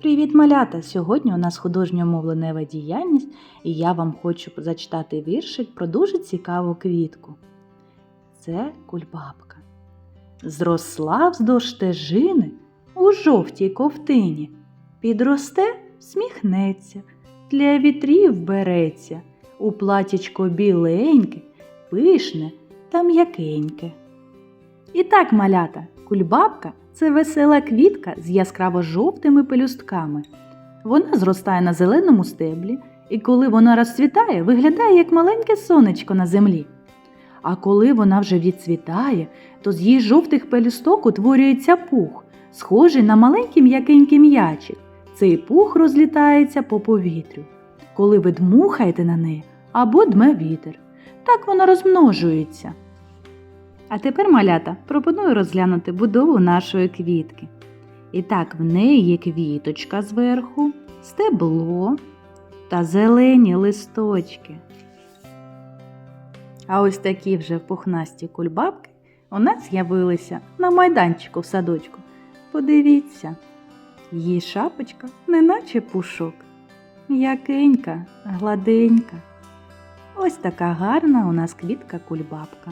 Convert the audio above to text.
Привіт, малята! Сьогодні у нас художньо-мовленева діяльність, і я вам хочу зачитати віршик про дуже цікаву квітку. Це кульбабка. Зросла вздовж стежини у жовтій ковтині. Підросте, сміхнеться, для вітрів береться, у платічко біленьке, пишне та м'якеньке. І так, малята, кульбабка це весела квітка з яскраво жовтими пелюстками. Вона зростає на зеленому стеблі, і коли вона розцвітає, виглядає як маленьке сонечко на землі. А коли вона вже відцвітає, то з її жовтих пелюсток утворюється пух, схожий на маленький м'якенький м'ячик. Цей пух розлітається по повітрю, коли ви дмухаєте на неї або дме вітер. Так вона розмножується. А тепер, малята, пропоную розглянути будову нашої квітки. І так, в неї є квіточка зверху, стебло та зелені листочки. А ось такі вже пухнасті кульбабки у нас з'явилися на майданчику в садочку. Подивіться, її шапочка неначе пушок. М'якенька, гладенька. Ось така гарна у нас квітка кульбабка.